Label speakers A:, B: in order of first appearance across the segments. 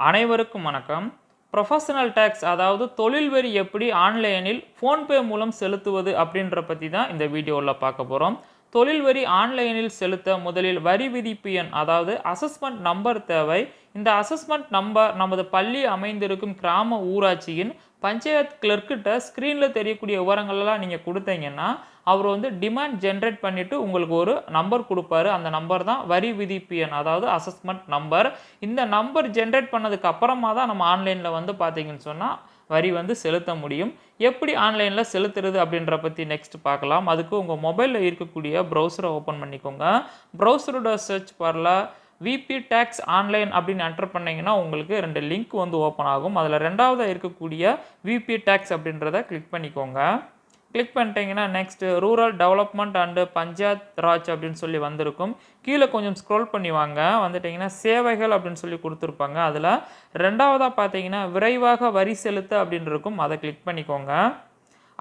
A: அனைவருக்கும் வணக்கம். Professional tax அதாவது தொழில் வரி எப்படி ஆன்லைனில் ஃபோன்பே மூலம் செலுத்துவது அப்படின்ற பற்றி தான் இந்த வீடியோவில் பார்க்க போகிறோம் தொழில் வரி ஆன்லைனில் செலுத்த முதலில் வரி விதிப்பு எண் அதாவது அசஸ்மெண்ட் நம்பர் தேவை. இந்த அசஸ்மெண்ட் நம்பர் நமது பள்ளி அமைந்திருக்கும் கிராம ஊராட்சியின் பஞ்சாயத் கிளர்க்கிட்ட ஸ்க்ரீனில் தெரியக்கூடிய விவரங்கள்லாம் நீங்கள் கொடுத்தீங்கன்னா அவர் வந்து டிமாண்ட் ஜென்ரேட் பண்ணிவிட்டு உங்களுக்கு ஒரு நம்பர் கொடுப்பாரு. அந்த நம்பர் தான் வரி விதிப்பு எண் அதாவது அசஸ்மெண்ட் நம்பர் இந்த நம்பர் ஜென்ரேட் பண்ணதுக்கு அப்புறமா தான் நம்ம ஆன்லைனில் வந்து பார்த்தீங்கன்னு சொன்னால் வரி வந்து செலுத்த முடியும். எப்படி ஆன்லைனில் செலுத்துறது அப்படின்ற பற்றி நெக்ஸ்ட் பார்க்கலாம். அதுக்கு உங்கள் மொபைலில் இருக்கக்கூடிய ப்ரௌசரை ஓப்பன் பண்ணிக்கோங்க. ப்ரௌசரோட சர்ச் பாரில் விபி டேக்ஸ் ஆன்லைன் அப்படின்னு என்டர் பண்ணிங்கன்னா உங்களுக்கு ரெண்டு லிங்க் வந்து ஓப்பன் ஆகும். அதில் ரெண்டாவதாக இருக்கக்கூடிய விபி டேக்ஸ் அப்படின்றத கிளிக் பண்ணிக்கோங்க. கிளிக் பண்ணிட்டீங்கன்னா next rural development and panchayat Raj அப்படின்னு சொல்லி வந்திருக்கும். கீழே கொஞ்சம் ஸ்க்ரோல் பண்ணி வாங்க. வந்துட்டிங்கன்னா சேவைகள் அப்படின்னு சொல்லி கொடுத்துருப்பாங்க. அதில் ரெண்டாவதாக பார்த்தீங்கன்னா விரைவாக வரி செலுத்த அப்படின்னு இருக்கும். அதை கிளிக் பண்ணிக்கோங்க.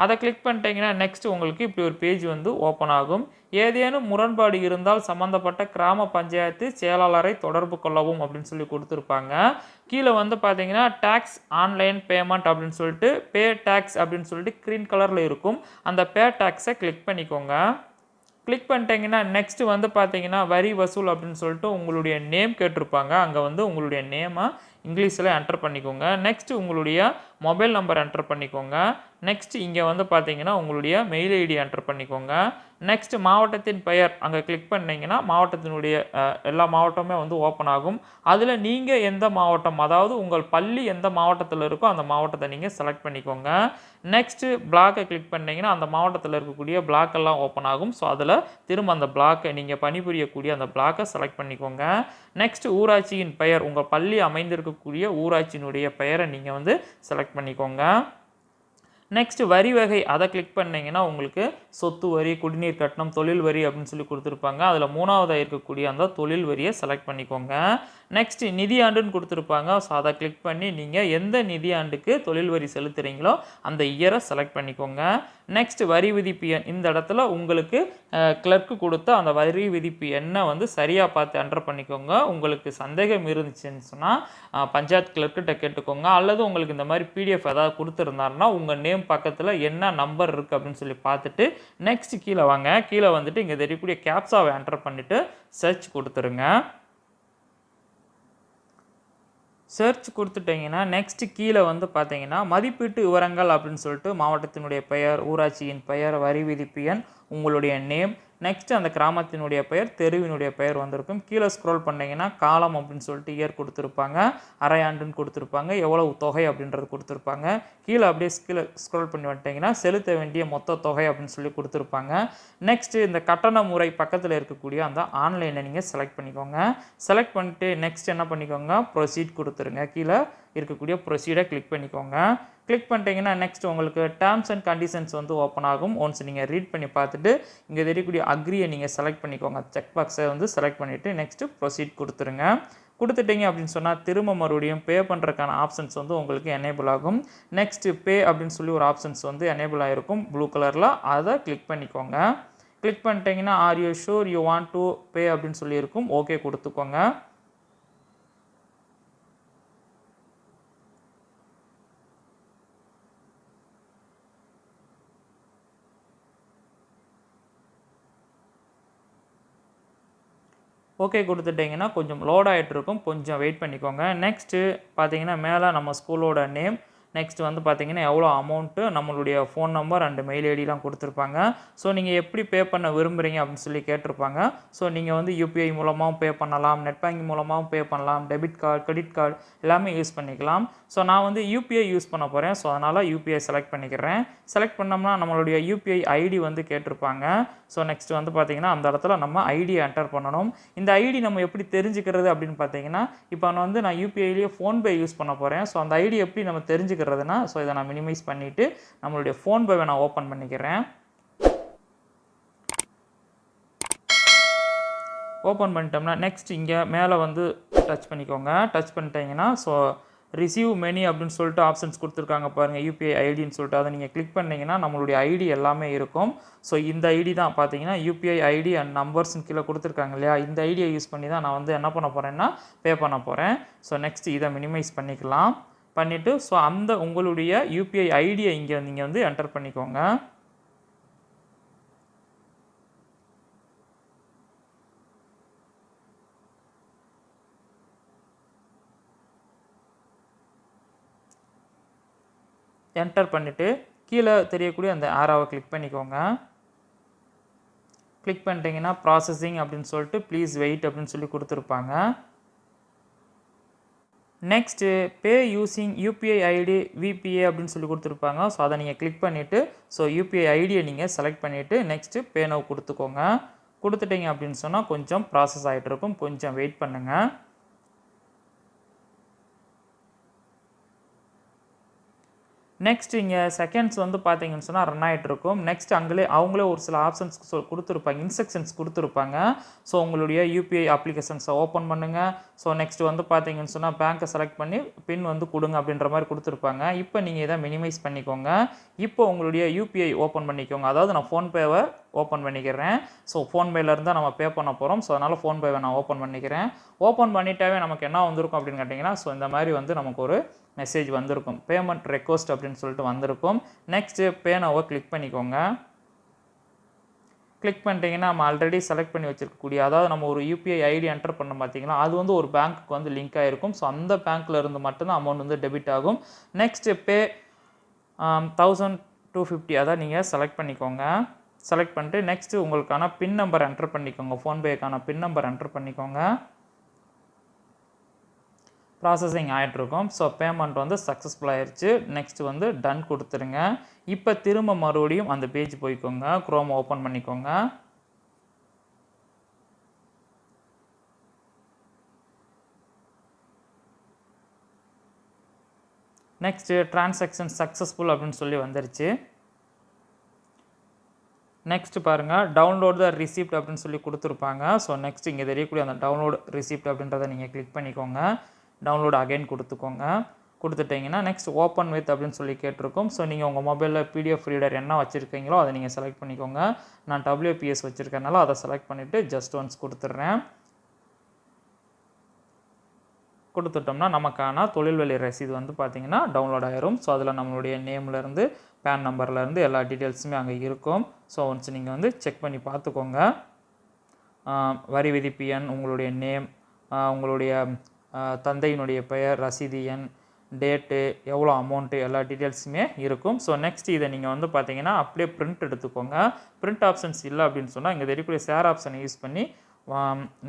A: அதை கிளிக் பண்ணிட்டீங்கன்னா நெக்ஸ்ட் உங்களுக்கு இப்படி ஒரு பேஜ் வந்து ஓப்பன் ஆகும். ஏதேனும் முரண்பாடு இருந்தால் சம்மந்தப்பட்ட கிராம பஞ்சாயத்து செயலாளரை தொடர்பு கொள்ளவும் அப்படின்னு சொல்லி கொடுத்துருப்பாங்க. கீழே வந்து பார்த்தீங்கன்னா டேக்ஸ் ஆன்லைன் பேமெண்ட் அப்படின்னு சொல்லிட்டு பே டேக்ஸ் அப்படின்னு சொல்லிட்டு க்ரீன் கலரில் இருக்கும். அந்த பே டேக்ஸை கிளிக் பண்ணிக்கோங்க. கிளிக் பண்ணிட்டீங்கன்னா நெக்ஸ்ட் வந்து பார்த்தீங்கன்னா வரி வசூல் அப்படின்னு சொல்லிட்டு உங்களுடைய நேம் கேட்டிருப்பாங்க. அங்கே வந்து உங்களுடைய நேமை இங்கிலீஷில் என்டர் பண்ணிக்கோங்க. நெக்ஸ்ட் உங்களுடைய மொபைல் நம்பர் என்டர் பண்ணிக்கோங்க. நெக்ஸ்ட் இங்கே வந்து பார்த்தீங்கன்னா உங்களுடைய மெயில் ஐடி என்டர் பண்ணிக்கோங்க. நெக்ஸ்ட் மாவட்டத்தின் பெயர் அங்கே கிளிக் பண்ணிங்கன்னா மாவட்டத்தினுடைய எல்லா மாவட்டமே வந்து ஓப்பன் ஆகும். அதில் நீங்கள் எந்த மாவட்டம் அதாவது உங்கள் பள்ளி எந்த மாவட்டத்தில் இருக்கோ அந்த மாவட்டத்தை நீங்கள் செலக்ட் பண்ணிக்கோங்க. நெக்ஸ்ட்டு பிளாக்கை கிளிக் பண்ணிங்கன்னா அந்த மாவட்டத்தில் இருக்கக்கூடிய பிளாக் எல்லாம் ஓப்பன் ஆகும். ஸோ அதில் திரும்ப அந்த பிளாக்கை நீங்கள் பணிபுரியக்கூடிய அந்த பிளாக்கை செலக்ட் பண்ணிக்கோங்க. நெக்ஸ்ட் ஊராட்சியின் பெயர் உங்கள் பள்ளி அமைந்திருக்கக்கூடிய ஊராட்சியினுடைய பெயரை நீங்கள் வந்து செலக்ட் பண்ணிக்கோங்க. நெக்ஸ்ட் வரி வகை அதை கிளிக் பண்ணிங்கன்னா உங்களுக்கு சொத்து வரி குடிநீர் கட்டணம் தொழில் வரி அப்படின்னு சொல்லி கொடுத்துருப்பாங்க. அதில் மூணாவதாக இருக்கக்கூடிய அந்த தொழில் வரியை செலக்ட் பண்ணிக்கோங்க. நெக்ஸ்ட் நிதியாண்டுன்னு கொடுத்துருப்பாங்க. ஸோ அதை கிளிக் பண்ணி நீங்கள் எந்த நிதியாண்டுக்கு தொழில் வரி செலுத்துகிறீங்களோ அந்த இயரை செலக்ட் பண்ணிக்கோங்க. நெக்ஸ்ட் வரி விதிப்பு எண் இந்த இடத்துல உங்களுக்கு கிளர்க்கு கொடுத்த அந்த வரி விதிப்பு எண்ணை வந்து சரியாக பார்த்து என்டர் பண்ணிக்கோங்க. உங்களுக்கு சந்தேகம் இருந்துச்சுன்னு சொன்னால் பஞ்சாயத்து கிளர்க்கிட்ட கேட்டுக்கோங்க. அல்லது உங்களுக்கு இந்த மாதிரி பிடிஎஃப் ஏதாவது கொடுத்துருந்தாருன்னா உங்கள் நேம் பக்கத்தில் என்ன நம்பர் இருக்குது அப்படின்னு சொல்லி பார்த்துட்டு நெக்ஸ்ட் கீழே வாங்க. கீழே வந்துட்டு இங்கே தெரியக்கூடிய கேப்ஸாவை என்டர் பண்ணிவிட்டு சர்ச் கொடுத்துருங்க. சர்ச் கொடுத்துட்டீங்கன்னா நெக்ஸ்ட்டு கீழே வந்து பார்த்தீங்கன்னா மதிப்பீட்டு விவரங்கள் அப்படின்னு சொல்லிட்டு மாவட்டத்தினுடைய பெயர் ஊராட்சியின் பெயர் வரி விதிப்பு எண் உங்களுடைய நேம் நெக்ஸ்ட் அந்த கிராமத்தினுடைய பெயர் தெருவினுடைய பெயர் வந்திருக்கும். கீழே ஸ்க்ரோல் பண்ணிங்கன்னா காலம் அப்படின்னு சொல்லிட்டு இயர் கொடுத்துருப்பாங்க அரையாண்டுன்னு கொடுத்துருப்பாங்க எவ்வளவு தொகை அப்படின்றது கொடுத்துருப்பாங்க. கீழே அப்படியே கீழே ஸ்க்ரோல் பண்ணி வந்துட்டிங்கன்னா செலுத்த வேண்டிய மொத்த தொகை அப்படின்னு சொல்லி கொடுத்துருப்பாங்க. நெக்ஸ்ட்டு இந்த கட்டண முறை பக்கத்தில் இருக்கக்கூடிய அந்த ஆன்லைனை நீங்கள் செலக்ட் பண்ணிக்கோங்க. செலக்ட் பண்ணிட்டு நெக்ஸ்ட் என்ன பண்ணிக்கோங்க? ப்ரொசீட் கொடுத்துருங்க. கீழே இருக்கக்கூடிய ப்ரொசீடை கிளிக் பண்ணிக்கோங்க. கிளிக் பண்ணிட்டீங்கன்னா நெக்ஸ்ட் உங்களுக்கு டேர்ம்ஸ் அண்ட் கண்டிஷன்ஸ் வந்து ஓப்பன் ஆகும். ஒன்ஸ் நீங்கள் ரீட் பண்ணி பார்த்துட்டு இங்கே தெரியக்கூடிய அக்ரியை நீங்கள் செலக்ட் பண்ணிக்கோங்க. செக் பாக்ஸை வந்து செலக்ட் பண்ணிவிட்டு நெக்ஸ்ட்டு ப்ரொசீட் கொடுத்துருங்க. கொடுத்துட்டீங்க அப்படின்னு சொன்னால் திரும்ப மறுபடியும் பே பண்ணுறதுக்கான ஆப்ஷன்ஸ் வந்து உங்களுக்கு எனேபிள் ஆகும். நெக்ஸ்ட்டு பே அப்படின்னு சொல்லி ஒரு ஆப்ஷன்ஸ் வந்து எனேபிள் ஆகிருக்கும் ப்ளூ கலரில் அதை கிளிக் பண்ணிக்கோங்க. கிளிக் பண்ணிட்டீங்கன்னா are you sure you want to pay அப்படின்னு சொல்லியிருக்கும். ஓகே கொடுத்துக்கோங்க. ஓகே கொடுத்துட்டிங்கன்னா கொஞ்சம் லோட் ஆகிட்டு இருக்கும் கொஞ்சம் வெயிட் பண்ணிக்கோங்க. நெக்ஸ்ட்டு பார்த்தீங்கன்னா மேலே நம்ம ஸ்கூலோட நேம் நெக்ஸ்ட் வந்து பார்த்தீங்கன்னா எவ்வளோ அமௌண்ட்டு நம்மளுடைய ஃபோன் நம்பர் அண்டு மெயில் ஐடிலாம் கொடுத்துருப்பாங்க. ஸோ நீங்கள் எப்படி பே பண்ண விரும்புகிறீங்க அப்படின்னு சொல்லி கேட்டிருப்பாங்க. ஸோ நீங்கள் வந்து யூபிஐ மூலமாகவும் பே பண்ணலாம் நெட் பேங்கிங் மூலமாகவும் பே பண்ணலாம் டெபிட் கார்டு கிரெடிட் கார்டு எல்லாமே யூஸ் பண்ணிக்கலாம். ஸோ நான் வந்து யூபிஐ யூஸ் பண்ண போகிறேன் ஸோ அதனால் யூபிஐ செலக்ட் பண்ணிக்கிறேன். செலக்ட் பண்ணோம்னா நம்மளுடைய யூபிஐ ஐடி வந்து கேட்டிருப்பாங்க. ஸோ நெக்ஸ்ட் வந்து பார்த்தீங்கன்னா அந்த இடத்துல நம்ம ஐடியை என்டர் பண்ணணும். இந்த ஐடி நம்ம எப்படி தெரிஞ்சுக்கிறது அப்படின்னு பார்த்தீங்கன்னா இப்போ நான் வந்து நான் யூபிஐலேயே ஃபோன்பே யூஸ் பண்ண போகிறேன் ஸோ அந்த ஐடி எப்படி நம்ம தெரிஞ்சுக்கிறதுனா ஸோ இதை நான் மினிமைஸ் பண்ணிவிட்டு நம்மளுடைய ஃபோன்பேவை நான் ஓப்பன் பண்ணிக்கிறேன். ஓப்பன் பண்ணிட்டோம்னா நெக்ஸ்ட் இங்கே மேலே வந்து டச் பண்ணிக்கோங்க. டச் பண்ணிட்டீங்கன்னா ஸோ ரிசீவ் மெனி அப்படின்னு சொல்லிட்டு ஆப்ஷன்ஸ் கொடுத்துருக்காங்க பாருங்கள் யூபிஐ ஐடின்னு சொல்லிட்டு. அதை நீங்கள் கிளிக் பண்ணிங்கன்னா நம்மளுடைய ஐடி எல்லாமே இருக்கும். ஸோ இந்த ஐடி தான் பார்த்தீங்கன்னா யூபிஐ ஐடி அண்ட் நம்பர்ஸ்னு கீழே கொடுத்துருக்காங்க இல்லையா? இந்த ஐடியை யூஸ் பண்ணி தான் நான் வந்து என்ன பண்ண போகிறேன்னா பே பண்ண போகிறேன் ஸோ நெக்ஸ்ட் இதை மினிமைஸ் பண்ணிக்கலாம். பண்ணிவிட்டு ஸோ அந்த உங்களுடைய யூபிஐ ஐடியை இங்கே நீங்கள் வந்து என்டர் பண்ணிக்கோங்க. என்டர் பண்ணிவிட்டு கீழே தெரியக்கூடிய அந்த ஆராவை கிளிக் பண்ணிக்கோங்க. கிளிக் பண்ணிட்டீங்கன்னா ப்ராசஸிங் அப்படின்னு சொல்லிட்டு ப்ளீஸ் வெயிட் அப்படின்னு சொல்லி கொடுத்துருப்பாங்க. Next pay using UPI ID VPA அப்படின்னு சொல்லி கொடுத்துருப்பாங்க. ஸோ அதை நீங்கள் கிளிக் பண்ணிவிட்டு ஸோ யூபிஐ ஐடியை நீங்கள் செலக்ட் பண்ணிவிட்டு நெக்ஸ்ட்டு பே நவ் கொடுத்துக்கோங்க. கொடுத்துட்டீங்க அப்படின்னு சொன்னால் கொஞ்சம் ப்ராசஸ் ஆகிட்டு இருக்கும். கொஞ்சம் வெயிட் பண்ணுங்கள் நெக்ஸ்ட் இங்கே செகண்ட்ஸ் வந்து பார்த்தீங்கன்னு சொன்னால் ரன் ஆகிட்டு இருக்கும். நெக்ஸ்ட் அங்களே அவங்களே ஒரு சில ஆப்ஷன்ஸ் கொடுத்துருப்பாங்க. இன்ஸ்ட்ரக்ஷன்ஸ் கொடுத்துருப்பாங்க. ஸோ உங்களுடைய யூபிஐ அப்ளிகேஷன்ஸை ஓப்பன் பண்ணுங்கள் ஸோ நெக்ஸ்ட் வந்து பார்த்தீங்கன்னு சொன்னால் பேங்க்கை செலக்ட் பண்ணி பின் வந்து கொடுங்க அப்படின்ற மாதிரி கொடுத்துருப்பாங்க. இப்போ நீங்கள் இதை மினிமைஸ் பண்ணிக்கோங்க. இப்போ உங்களுடைய யூபிஐ ஓப்பன் பண்ணிக்கோங்க. அதாவது நான் ஃபோன்பேவை ஓப்பன் பண்ணிக்கிறேன். ஸோ ஃபோன்பேலேருந்து தான் நம்ம பே பண்ண போகிறோம் ஸோ அதனால் ஃபோன்பேவை நான் ஓப்பன் பண்ணிக்கிறேன். ஓப்பன் பண்ணிட்டாவே நமக்கு என்ன வந்திருக்கும் அப்படின்னு கேட்டிங்கன்னா ஸோ இந்த மாதிரி வந்து நமக்கு ஒரு மெசேஜ் வந்திருக்கும். பேமெண்ட் ரெக்வஸ்ட் அப்படின்னு சொல்லிட்டு வந்திருக்கும். நெக்ஸ்ட்டு பேனோவை கிளிக் பண்ணிக்கோங்க. கிளிக் பண்ணிட்டீங்கன்னா நம்ம ஆல்ரெடி செலக்ட் பண்ணி வச்சிருக்கக்கூடிய அதாவது நம்ம ஒரு யூபிஐ ஐடி என்டர் பண்ண பார்த்தீங்களா? அது வந்து ஒரு பேங்க்குக்கு வந்து லிங்க் ஆகிருக்கும் ஸோ அந்த பேங்க்கில் இருந்து மட்டும்தான் அமௌண்ட் வந்து டெபிட் ஆகும். Next pay thousand two fifty அதான் நீங்கள் செலக்ட் பண்ணிக்கோங்க. செலக்ட் பண்ணிட்டு நெக்ஸ்ட்டு உங்களுக்கான பின் நம்பர் என்டர் பண்ணிக்கோங்க. ஃபோன்பேக்கான பின் நம்பர் என்டர் பண்ணிக்கோங்க. ப்ராசஸிங் ஆகிட்ருக்கும் ஸோ பேமெண்ட் வந்து சக்ஸஸ்ஃபுல் ஆயிடுச்சு நெக்ஸ்ட் வந்து டன் கொடுத்துருங்க. இப்போ திரும்ப மறுபடியும் அந்த பேஜ் போய்க்கோங்க. க்ரோம் ஓப்பன் பண்ணிக்கோங்க. நெக்ஸ்ட்டு டிரான்சாக்ஷன் சக்ஸஸ்ஃபுல் அப்படின்னு சொல்லி வந்துருச்சு. நெக்ஸ்ட் பாருங்கள் டவுன்லோட் த ரிசிப்ட் அப்படின்னு சொல்லி கொடுத்துருப்பாங்க. ஸோ நெக்ஸ்ட் இங்கே தெரியக்கூடிய அந்த டவுன்லோட் ரிசிப்ட் அப்படின்றத நீங்கள் கிளிக் பண்ணிக்கோங்க. டவுன்லோட் அகைன் கொடுத்துக்கோங்க. கொடுத்துட்டிங்கன்னா நெக்ஸ்ட் ஓப்பன் வித் அப்படின்னு சொல்லி கேட்டிருக்கோம். ஸோ நீங்கள் உங்கள் மொபைலில் பிடிஎஃப் ரீடர் என்ன வச்சுருக்கீங்களோ அதை நீங்கள் செலக்ட் பண்ணிக்கோங்க. நான் டபிள்யூபிஎஸ் வச்சுருக்கனால அதை செலக்ட் பண்ணிவிட்டு ஜஸ்ட் ஒன்ஸ் கொடுத்துட்றேன். கொடுத்துட்டோம்னா நமக்கான தொழில்வெளி ரசீது வந்து பார்த்திங்கன்னா டவுன்லோட் ஆயிரும். ஸோ அதில் நம்மளுடைய நேம்லேருந்து பேன் நம்பர்லேருந்து எல்லா டீட்டெயில்ஸுமே அங்கே இருக்கும். ஸோ ஒன்ஸ் நீங்கள் வந்து செக் பண்ணி பார்த்துக்கோங்க. வரி விதிப்பு எண் உங்களுடைய நேம் உங்களுடைய தந்தையினுடைய பெயர் ரசீது எண் டேட்டு எவ்வளோ அமௌண்ட்டு எல்லா டீட்டெயில்ஸுமே இருக்கும். ஸோ நெக்ஸ்ட் இதை நீங்கள் வந்து பார்த்தீங்கன்னா அப்படியே பிரிண்ட் எடுத்துக்கோங்க. பிரிண்ட் ஆப்ஷன்ஸ் இல்லை அப்படின்னு சொன்னால் இங்கே தெரியக்கூடிய ஷேர் ஆப்ஷனை யூஸ் பண்ணி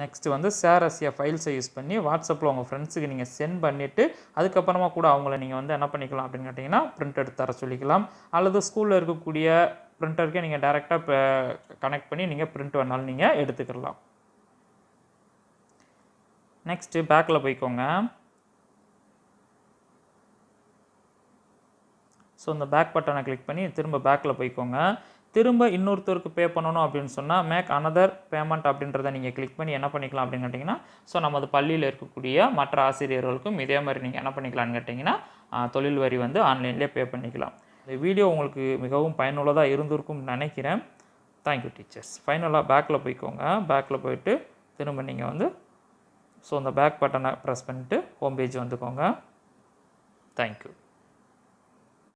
A: நெக்ஸ்ட் வந்து ஷேர் ஃபைல்ஸை யூஸ் பண்ணி வாட்ஸ்அப்பில் உங்கள் ஃப்ரெண்ட்ஸுக்கு நீங்கள் சென்ட் பண்ணிவிட்டு அதுக்கப்புறமா கூட அவங்கள நீங்கள் வந்து என்ன பண்ணிக்கலாம் அப்படின்னு கேட்டிங்கன்னா பிரிண்ட் எடுத்து தர சொல்லிக்கலாம். அல்லது ஸ்கூலில் இருக்கக்கூடிய பிரிண்டருக்கே நீங்கள் டேரெக்டாக இப்போ கனெக்ட் பண்ணி நீங்கள் பிரிண்ட் வேணாலும் நீங்கள் எடுத்துக்கலாம். நெக்ஸ்ட்டு பேக்கில் போய்க்கோங்க. ஸோ இந்த பேக் பட்டனை கிளிக் பண்ணி திரும்ப பேக்கில் போய்க்கோங்க. திரும்ப இன்னொருத்தருக்கு பே பண்ணணும் அப்படின்னு சொன்னால் மேக் அனதர் பேமெண்ட் அப்படின்றத நீங்கள் கிளிக் பண்ணி என்ன பண்ணிக்கலாம் அப்படின்னு கேட்டிங்கன்னா ஸோ நமது பள்ளியில் இருக்கக்கூடிய மற்ற ஆசிரியர்களுக்கும் இதே மாதிரி நீங்கள் என்ன பண்ணிக்கலாம்னு கேட்டிங்கன்னா தொழில் வரி வந்து ஆன்லைன்லேயே பே பண்ணிக்கலாம். இந்த வீடியோ உங்களுக்கு மிகவும் பயனுள்ளதாக இருந்திருக்கும்னு நினைக்கிறேன். தேங்க்யூ டீச்சர்ஸ் ஃபைனலாக பேக்கில் போய்க்கோங்க. பேக்கில் போயிட்டு திரும்ப நீங்கள் வந்து ஸோ அந்த பேக் பட்டனை ப்ரெஸ் பண்ணிவிட்டு ஹோம் பேஜ் வந்துக்கோங்க. தேங்க்யூ